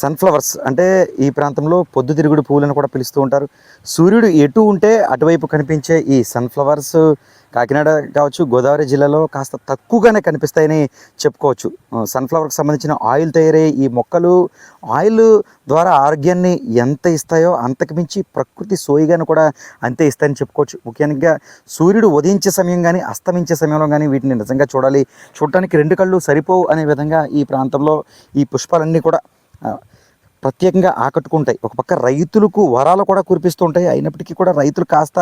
Sunflowers అంటే ఈ ప్రాంతంలో పొద్దుతిరుగుడు పువ్వులను కూడా పిలుస్తూ ఉంటారు. సూర్యుడు ఎటు ఉంటే అటువైపు కనిపించే ఈ సన్ఫ్లవర్స్ కాకినాడ కావచ్చు గోదావరి జిల్లాలో కాస్త తక్కువగానే కనిపిస్తాయని చెప్పుకోవచ్చు. సన్ఫ్లవర్కి సంబంధించిన ఆయిల్ తయారయ్యే ఈ మొక్కలు. ఆయిల్ ద్వారా ఆరోగ్యాన్ని ఎంత ఇస్తాయో అంతకు మించి ప్రకృతి సోయిగాను కూడా అంతే ఇస్తాయని చెప్పుకోవచ్చు. ముఖ్యంగా సూర్యుడు ఉదయించే సమయం కానీ అస్తమించే సమయంలో కానీ వీటిని నిజంగా చూడాలి. చూడటానికి రెండు కళ్ళు సరిపోవు అనే విధంగా ఈ ప్రాంతంలో ఈ పుష్పాలన్నీ కూడా ప్రత్యేకంగా ఆకట్టుకుంటాయి. ఒక పక్క రైతులకు వరాలు కూడా కురిపిస్తూ ఉంటాయి అయినప్పటికీ కూడా రైతులు కాస్త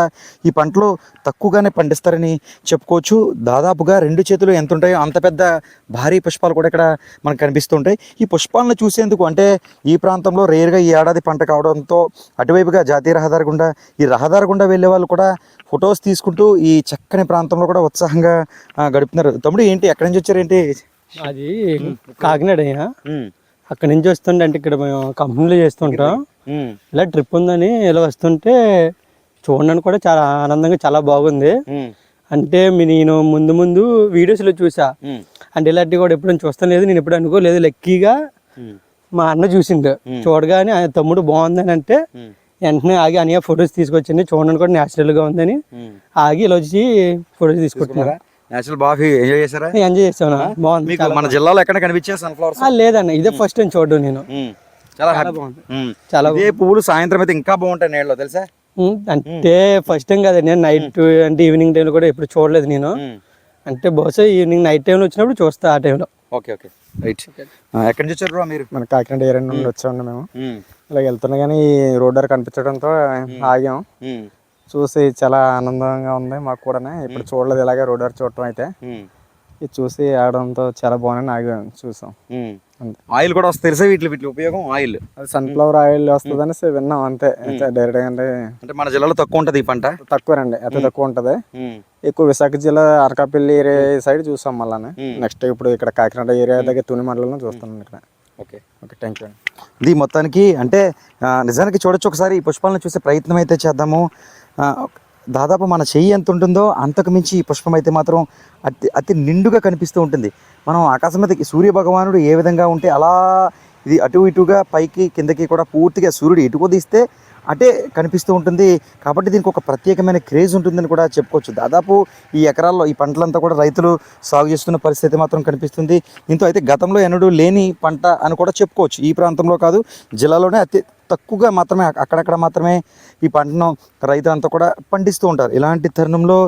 ఈ పంటలు తక్కువగానే పండిస్తారని చెప్పుకోవచ్చు. దాదాపుగా రెండు చేతులు ఎంత ఉంటాయో అంత పెద్ద భారీ పుష్పాలు కూడా ఇక్కడ మనకు కనిపిస్తూ ఉంటాయి ఈ పుష్పాలను చూసేందుకు అంటే ఈ ప్రాంతంలో రేరుగా ఈ ఏడాది పంట కావడంతో అటువైపుగా జాతీయ రహదారి గుండా ఈ రహదారి గుండా వెళ్ళే వాళ్ళు కూడా ఫొటోస్ తీసుకుంటూ ఈ చక్కని ప్రాంతంలో కూడా ఉత్సాహంగా గడుపుతున్నారు. తమ్ముడు ఏంటి? ఎక్కడి నుంచి వచ్చారేంటి అది కాకినాడ అక్కడ నుంచి వస్తుంటే అంటే ఇక్కడ మేము కంపెనీలో చేస్తుంటాం. ఇలా ట్రిప్ ఉందని ఇలా వస్తుంటే చూడడానికి కూడా చాలా ఆనందంగా చాలా బాగుంది. అంటే నేను ముందు ముందు వీడియోస్లో చూసా. అంటే ఇలాంటివి కూడా ఎప్పుడు చూస్తాను లేదు నేను ఎప్పుడు అనుకోలేదు. లక్కీగా మా అన్న చూసిండు. చూడగానే ఆయన తమ్ముడు బాగుందని అంటే వెంటనే ఆగి అనియా ఫొటోస్ తీసుకొచ్చింది చూడడానికి కూడా natural గా ఉందని ఆగి ఇలా వచ్చి ఫొటోస్ తీసుకుంటున్నారా నేచురల్ బాగా ఎంజాయ్ చేశారా? ఎంజాయ్ చేస్తాను బాగుంది మీకు మన జిల్లాలో ఎక్కడ కనిపించే సన్ఫ్లవర్స్ లేదన్న ఇదే ఫస్ట్ టైం చూడడం నేను. చాలా బాగుంది. చాలా ఇదే పువ్వులు సాయంత్రం అయితే ఇంకా బాగుంటాయి నీళ్ళలో తెలుసా? అంటే ఫస్ట్ టైం కదా నేను నైట్ అంటే ఈవినింగ్ టైంలో కూడా ఎప్పుడు చూడలేదు నేను. అంటే బహుశా ఈవినింగ్ నైట్ టైంలో వచ్చినప్పుడు చూస్తా ఆ టైంలో ఓకే ఓకే. రైట్ ఎక్కడి నుంచి వచ్చారు మీరు? మన కాకినాడ ఏరియా నుండి వచ్చామండి మేము. ఇలా వెళ్తున్నా కానీ ఈ రోడ్ కనిపించడంతో ఆగాం. చూసి చాలా ఆనందంగా ఉంది మాకు కూడా ఇప్పుడు చూడలేదు ఇలాగే రోడ్ దగ్గర చూడటం అయితే. ఇది చూసి ఆడడంతో చాలా బాగుందని ఆగాం చూసాం. ఆయిల్ కూడా వస్తుంది తెలుసా వీటి వీటి ఉపయోగం ఆయిల్. అది సన్ఫ్లవర్ ఆయిల్ వస్తుందని విన్నాం అంతే. డైరెక్ట్ అంటే అంటే మన జిల్లాలో తక్కువ ఉంటుంది ఈ పంట? తక్కువ రండి అతి తక్కువ ఉంటది. ఎక్కువ విశాఖ జిల్లా అనకాపల్లి ఏరియా సైడ్ చూసాం మళ్ళీ నెక్స్ట్ ఇప్పుడు ఇక్కడ కాకినాడ ఏరియా దగ్గర తుని మండలంలో చూస్తున్నాం ఇక్కడ. ఓకే. ఓకే థ్యాంక్ యూ ఇది మొత్తానికి అంటే నిజానికి చూడొచ్చు ఒకసారి ఈ పుష్పాలను చూసే ప్రయత్నం అయితే చేద్దాము. దాదాపు మన చెయ్యి ఎంత ఉంటుందో అంతకు మించి ఈ పుష్పం అయితే మాత్రం అతి అతి నిండుగా కనిపిస్తూ ఉంటుంది. మనం ఆకాశం మీద సూర్య భగవానుడు ఏ విధంగా ఉంటే అలా ఇది అటు ఇటుగా పైకి కిందకి కూడా పూర్తిగా సూర్యుడు ఇటు తీస్తే అటే కనిపిస్తూ ఉంటుంది. కాబట్టి దీనికి ఒక ప్రత్యేకమైన క్రేజ్ ఉంటుందని కూడా చెప్పుకోవచ్చు. దాదాపు ఈ ఎకరాల్లో ఈ పంటలంతా కూడా రైతులు సాగు చేస్తున్న పరిస్థితి మాత్రం కనిపిస్తుంది. దీంతో అయితే గతంలో ఎన్నడూ లేని పంట అని కూడా చెప్పుకోవచ్చు. ఈ ప్రాంతంలో కాదు జిల్లాలోనే అతి తక్కువగా మాత్రమే అక్కడక్కడ మాత్రమే ఈ పంటను రైతులంతా కూడా పండిస్తూ ఉంటారు. ఇలాంటి తరుణంలో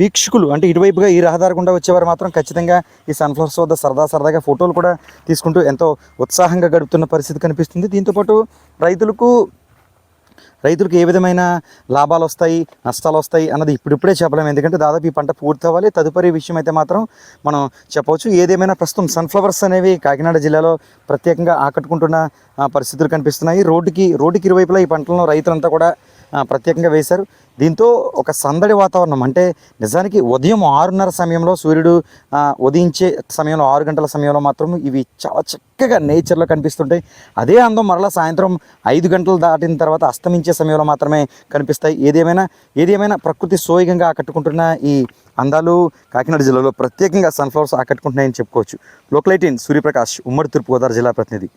వీక్షకులు అంటే ఇటువైపుగా ఈ రహదారి గుండా వచ్చేవారు మాత్రం ఖచ్చితంగా ఈ సన్ఫ్లవర్స్ వద్ద సరదా సరదాగా ఫోటోలు కూడా తీసుకుంటూ ఎంతో ఉత్సాహంగా గడుపుతున్న పరిస్థితి కనిపిస్తుంది. దీంతోపాటు రైతులకు రైతులకు ఏ విధమైన లాభాలు వస్తాయి నష్టాలు వస్తాయి అన్నది ఇప్పుడిప్పుడే చెప్పలేము ఎందుకంటే దాదాపు ఈ పంట పూర్తి అవ్వాలి. తదుపరి విషయం అయితే మాత్రం మనం చెప్పవచ్చు. ఏదేమైనా ప్రస్తుతం సన్ఫ్లవర్స్ అనేవి కాకినాడ జిల్లాలో ప్రత్యేకంగా ఆకట్టుకుంటున్న పరిస్థితులు కనిపిస్తున్నాయి. రోడ్డుకి రోడ్డుకి ఇరువైపులా ఈ పంటలను రైతులంతా కూడా ప్రత్యేకంగా వేశారు. దీంతో ఒక సందడి వాతావరణం అంటే నిజానికి ఉదయం ఆరున్నర సమయంలో సూర్యుడు ఉదయించే సమయంలో ఆరు గంటల సమయంలో మాత్రం ఇవి చాలా చక్కగా నేచర్లో కనిపిస్తుంటాయి. అదే అందం మరలా సాయంత్రం ఐదు గంటలు దాటిన తర్వాత అస్తమించే సమయంలో మాత్రమే కనిపిస్తాయి. ఏదేమైనా ఏదేమైనా ప్రకృతి సోయగంగా ఆకట్టుకుంటున్న ఈ అందాలు కాకినాడ జిల్లాలో ప్రత్యేకంగా సన్ఫ్లవర్స్ ఆకట్టుకుంటున్నాయని చెప్పుకోవచ్చు. లోకలైటిన్ సూర్యప్రకాష్ ఉమ్మడి తూర్పుగోదావరి జిల్లా ప్రతినిధి.